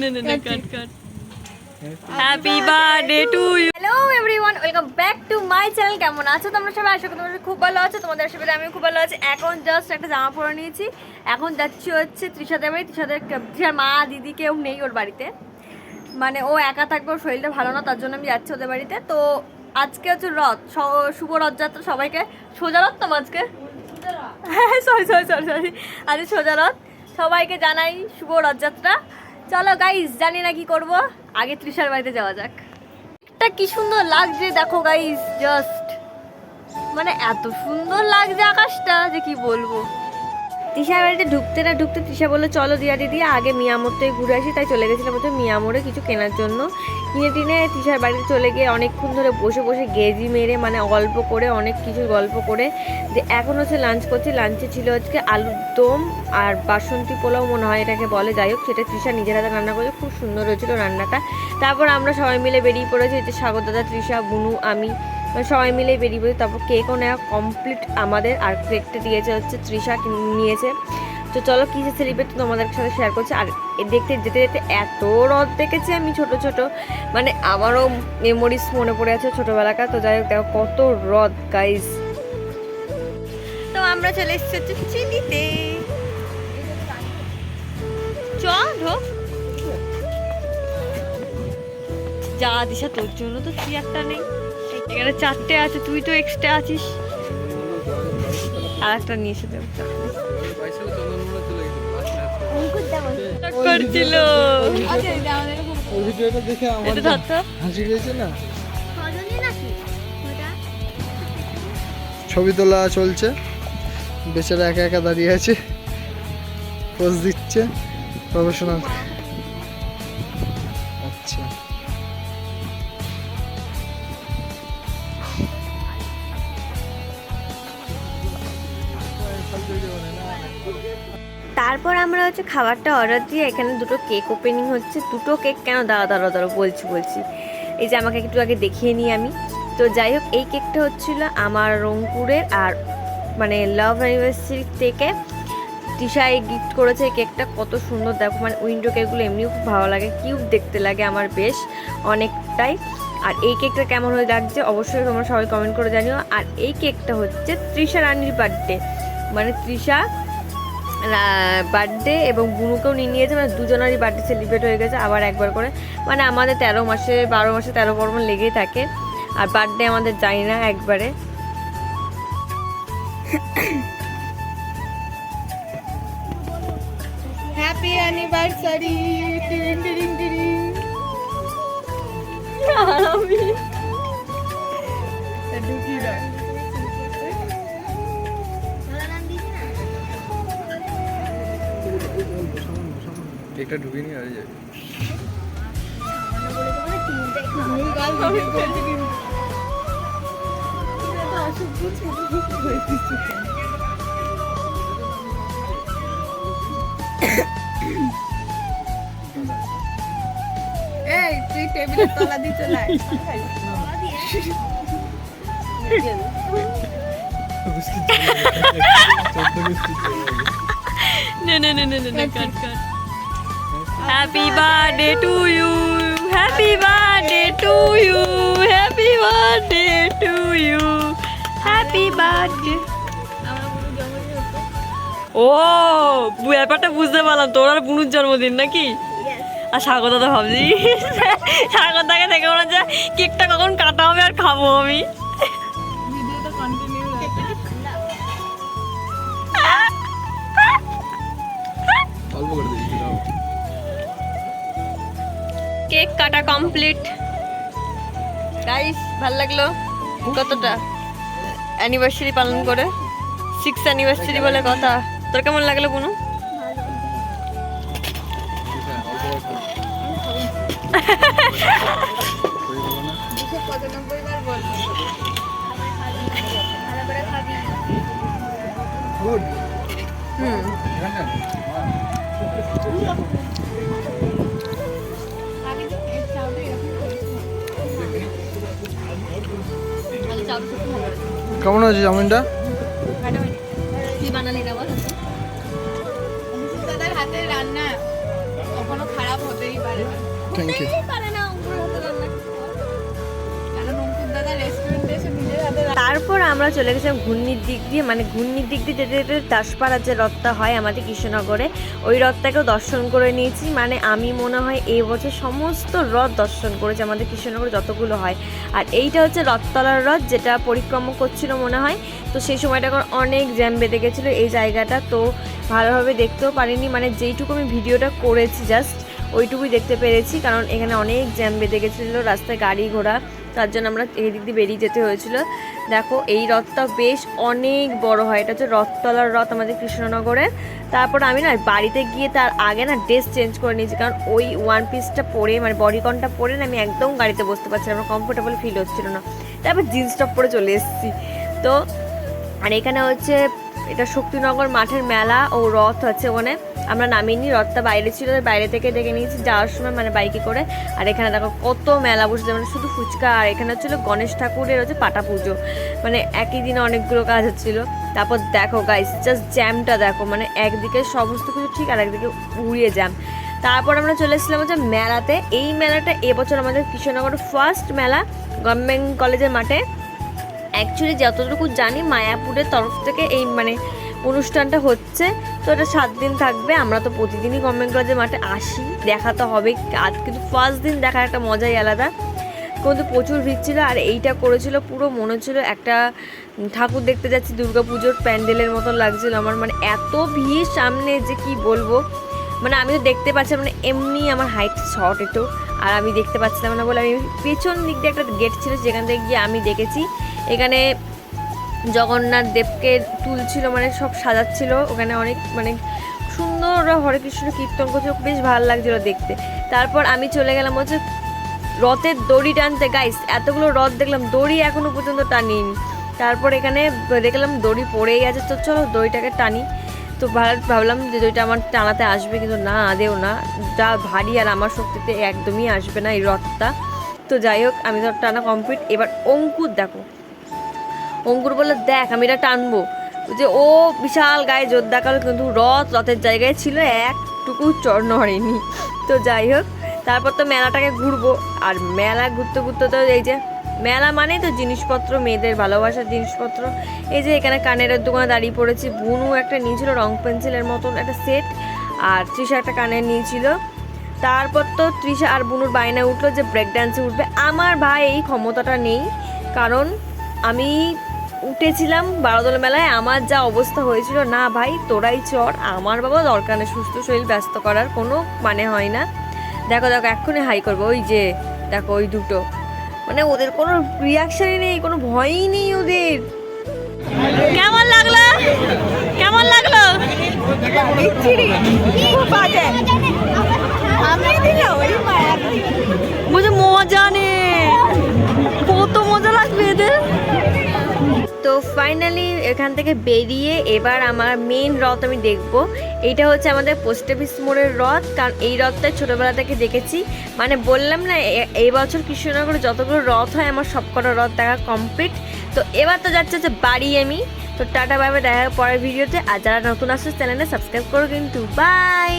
নে নে cut cut happy birthday to you hello everyone welcome back to my channel কেমন আছো তোমরা সবাই? আশা করি তোমরা খুব ভালো আছো। তোমাদের আশীর্বাদে আমি খুব ভালো আছি। এখন জাস্ট একটা জামা পরে নিয়েছি। এখন যাচ্ছি হচ্ছে তৃষাদের বাড়ি। তৃষাদের তৃষার মা দিদি কেউ নেই ওর বাড়িতে। মানে ও একা থাকবে ওর শরীরটা ভালো না তার জন্য আমি যাচ্ছি ওদের বাড়িতে। তো আজকে হচ্ছে রথ। শুভ রথযাত্রা। সবাইকে সোজা রথ তো আজকে? হ্যাঁ সরি সরি সরি সরি আজকে সোজা রথ। সবাইকে জানাই শুভ রথযাত্রা। চলো গাইজ জানি না কি করব। আগে তৃষার বাড়িতে যাওয়া যাক। এটা কি সুন্দর লাগছে, দেখো গাইজ জাস্ট মানে এত সুন্দর লাগছে আকাশটা, যে কি বলব। তৃষার বাড়িতে ঢুকতে না ঢুকতে তৃষা বলল, চলো দিয়া দিদি, আগে মিয়ামোর থেকে ঘুরে আসি। তাই চলে গেছিলাম হচ্ছে মিয়ামোরে কিছু কেনার জন্য। কিনে টিনে তৃষার বাড়িতে চলে গিয়ে অনেকক্ষণ ধরে বসে বসে গেজি মেরে মানে গল্প করে, অনেক কিছু গল্প করে যে এখন হচ্ছে লাঞ্চ করছি। লাঞ্চে ছিল আজকে আলুর দম আর বাসন্তী পোলাও মনে হয় এটাকে বলে। যাই হোক, সেটা তৃষা নিজের হাতে রান্না করেছে। খুব সুন্দর হয়েছিল রান্নাটা। তারপর আমরা সবাই মিলে বেরিয়ে পড়েছি যে সাগর দাদা, তৃষা, বুনু, আমি। মানে সবাই মিলে বেরিয়ে পড়ি তারপর কেকও নেওয়া কমপ্লিট আমাদের। আর কেকটা দিয়েছে হচ্ছে তৃষা নিয়েছে। তো চলো কিসে সেলিব্রেট তোমাদের সাথে শেয়ার করছি। আর দেখতে যেতে যেতে এত রথ দেখেছি আমি ছোট ছোট। মানে আমারও মেমোরিজ মনে পড়ে আছে ছোটোবেলাকার। তো যাই হোক কত রথ গাইজ তো আমরা চলে এসেছি চিনিতে চ যা দিশা, তোর জন্য তো চেয়ারটা নেই। এখানে চারটে আছে, তুই তো এক্সট্রা আছিস। আর একটা নিয়ে এসে দেবো করছিল। ওই ভিডিওটা দেখে আমার এটা তো ধর। তো হাসি পেয়েছে না? ছবি তোলা চলছে। বেচারা একা একা দাঁড়িয়ে আছে। পোজ দিচ্ছে। প্রফেশনাল। তারপর আমরা হচ্ছে খাবারটা অর্ডার দিয়ে এখানে দুটো কেক ওপেনিং হচ্ছে। দুটো কেক কেন দাঁড়া দাঁড়া দাঁড়া বলছি বলছি। এই যে আমাকে একটু আগে দেখিয়ে নিই আমি। তো যাই হোক, এই কেকটা হচ্ছিল আমার রংপুরের আর মানে লাভ অ্যানিভার্সারি থেকে টিশাই গিফট করেছে এই কেকটা কত সুন্দর, দেখো মানে উইন্ডো কেকগুলো এমনিও খুব ভালো লাগে কিউব দেখতে লাগে আমার বেশ অনেকটাই। আর এই কেকটা কেমন হয়ে লাগছে অবশ্যই তোমরা সবাই কমেন্ট করে জানিও। আর এই কেকটা হচ্ছে তৃষা রানীর বার্থডে মানে তৃষা বার্থডে এবং বুনুকেও নিয়ে নিয়েছে মানে দুজনারই বার্থডে সেলিব্রেট হয়ে গেছে আবার একবার করে। মানে আমাদের তেরো মাসে বারো মাসে তেরো পর্বণ লেগেই থাকে। আর বার্থডে আমাদের যাই না একবারে। হ্যাপি অ্যানিভার্সারি কেকটা ঢুকে নিয়ে আর যাবে এই তুই টেবিলের তলা দিয়ে চলে আয়। নে। নে নে নে নে cut cut happy birthday to you happy birthday to you happy birthday to you happy birthday ও ব্যাপারটা বুঝতে পারলাম। তোর আর বুনুর জন্মদিন নাকি? আর স্বাগত দাদা ভাবছি। স্বাগত দাকে দেখে মনে হচ্ছে কেকটা কখন কাটা হবে আর খাব আমি। কেক কাটা কমপ্লিট। গাইস ভালো লাগল। কতটা? অ্যানিভার্সারি পালন করে। সিক্স অ্যানিভার্সারি বলে কথা। তোর কেমন লাগল বুনু? হুম। কেমন আছে চাউমিনটা থ্যাংক ইউ দাদা রেস্টুরেন্টে তারপর আমরা চলে গেছিলাম ঘূর্ণির দিক দিয়ে মানে ঘূর্ণির দিক দিয়ে যেতে যেতে দাসপাড়ার যে রথটা হয় আমাদের কৃষ্ণনগরে, ওই রথটাকেও দর্শন করে নিয়েছি। মানে আমি মনে হয় এই বছর সমস্ত রথ দর্শন করেছি, আমাদের কৃষ্ণনগরে যতগুলো হয়। আর এইটা হচ্ছে রথতলার রথ, যেটা পরিক্রমা করছিল মনে হয়। তো সেই সময়টা অনেক জ্যাম বেঁধে গেছিল এই জায়গাটা, তো ভালোভাবে দেখতেও পারিনি। মানে যেইটুকু আমি ভিডিওটা করেছি জাস্ট, ওইটুকুই দেখতে পেরেছি। কারণ এখানে অনেক জ্যাম বেঁধে গেছিল, রাস্তায় গাড়ি ঘোড়া তার জন্য আমরা এই দিক দিয়ে বেরিয়ে যেতে হয়েছিল। দেখো, এই রথটা বেশ অনেক বড় হয়। এটা হচ্ছে রথতলার রথ আমাদের কৃষ্ণনগরে। তারপর আমি না বাড়িতে গিয়ে তার আগে না ড্রেস চেঞ্জ করে নিয়েছি। কারণ ওই ওয়ান পিসটা পরে মানে বডিকনটা পরে না আমি একদম গাড়িতে বসতে পারছিলাম না। কমফোর্টেবল ফিল হচ্ছিল না। তারপর জিন্স টপ পরে চলে এসেছি। তো, আর এখানে হচ্ছে এটা শক্তিনগর মাঠের মেলা ও রথ আছে ওখানে। আমরা নামিনি, রথটা বাইরে ছিল বাইরে থেকে দেখে নিয়েছি যাওয়ার সময় মানে বাইকে করে। আর এখানে দেখো কত মেলা বসেছে মানে শুধু ফুচকা আর এখানে হচ্ছিল গণেশ ঠাকুরের হচ্ছে পাটা পুজো। মানে একই দিনে অনেকগুলো কাজ হচ্ছিল। তারপর দেখো গাইস জাস্ট জ্যামটা দেখো মানে একদিকে সমস্ত কিছু ঠিক আর একদিকে উড়িয়ে জ্যাম তারপর আমরা চলে এসেছিলাম হচ্ছে মেলাতে। এই মেলাটা এবছর আমাদের কৃষ্ণনগরের ফার্স্ট মেলা গভর্নমেন্ট কলেজের মাঠে। অ্যাকচুয়ালি যতটুকু জানি, মায়াপুরের তরফ থেকে এই মানে অনুষ্ঠানটা হচ্ছে। তো এটা সাত দিন থাকবে, আমরা তো প্রতিদিনই গভর্নমেন্ট কলেজের মাঠে আসি। দেখা তো হবে, আজ কিন্তু ফার্স্ট দিন দেখার একটা মজাই আলাদা। কিন্তু প্রচুর ভিড় ছিল, আর এইটা করেছিল, পুরো মনে হচ্ছিল একটা ঠাকুর দেখতে যাচ্ছি দুর্গা পুজোর প্যান্ডেলের মতন লাগছিল আমার। মানে এত ভিড় সামনে যে কি বলব? মানে আমি তো দেখতে পাচ্ছিলাম মানে এমনি আমার হাইট শর্ট একটু। আর আমি দেখতে পাচ্ছিলাম না বলে আমি পেছন দিক দিয়ে একটা গেট ছিল যেখান থেকে গিয়ে আমি দেখেছি। এখানে জগন্নাথ দেবকে তুলছিল মানে সব সাজাচ্ছিল। ওখানে অনেক মানে সুন্দর হরে কৃষ্ণ কীর্তন করছিল বেশ ভালো লাগছিল দেখতে। তারপর আমি চলে গেলাম হচ্ছে রথের দড়ি টানতে। গাইস এতগুলো রথ দেখলাম, দড়ি এখনও পর্যন্ত টানিনি। তারপর এখানে দেখলাম দড়ি পড়েই আছে, তো চলো দড়িটাকে টানি। তো ভাব- ভাবলাম যে দড়িটা আমার টানাতে আসবে, কিন্তু না, আদেও না। যা ভারী আর আমার শক্তিতে একদমই আসবে না এই রথটা। তো যাই হোক, আমি তো টানা কমপ্লিট এবার অঙ্কুর দেখো। অঙ্কুর বলল, দেখ, আমি এটা টানবো। যে ও বিশাল গায়ে জোর দেখাল কিন্তু রথ, রথের জায়গায় ছিল একটুকু চর নড়েনি। তো যাই হোক, তারপর তো মেলাটাকে ঘুরবো। আর মেলা ঘুরতে ঘুরতে তো এই যে, মেলা মানে তো জিনিসপত্র, মেয়েদের ভালোবাসার জিনিসপত্র। এই যে এখানে কানের দোকানে দাঁড়িয়ে পড়েছি, বুনু একটা নিয়েছিল, রং পেন্সিলের মতন একটা সেট, আর তৃষা একটা কানের নিয়েছিল। তারপর তো তৃষা আর বুনুর বায়না উঠল যে ব্রেক ডান্সে উঠবে। আমার ভাই এই ক্ষমতাটা নেই, কারণ আমি উঠেছিলাম বারোদল মেলায়। আমার যা অবস্থা হয়েছিল না ভাই তোরাই চর। আমার বাবা দরকার নেই সুস্থ শরীর ব্যস্ত করার কোনো মানে হয় না। দেখো দেখো এক্ষুনি হাই করব ওই যে দেখো ওই দুটো। মানে ওদের কোনো রিয়াকশনই নেই কোনো ভয়ই নেই ওদের। কেমন লাগল? কেমন লাগল? বুঝে মজা নেই ফাইনালি এখান থেকে বেরিয়ে এবার আমার মেন রথ আমি দেখব। এইটা হচ্ছে আমাদের পোস্ট অফিস মোড়ের রথ, কারণ এই রথটা ছোটোবেলা থেকে দেখেছি। মানে বললাম না এই বছর কৃষ্ণনগরে যতগুলো রথ হয়, আমার সবকটা রথ দেখা কমপ্লিট তো এবার তো যাচ্ছে যে বাড়ি আমি। তো টাটা বাইবে দেখা পরের ভিডিওতে আর যারা নতুন আসছে চ্যানেলে সাবস্ক্রাইব করো কিন্তু। বাই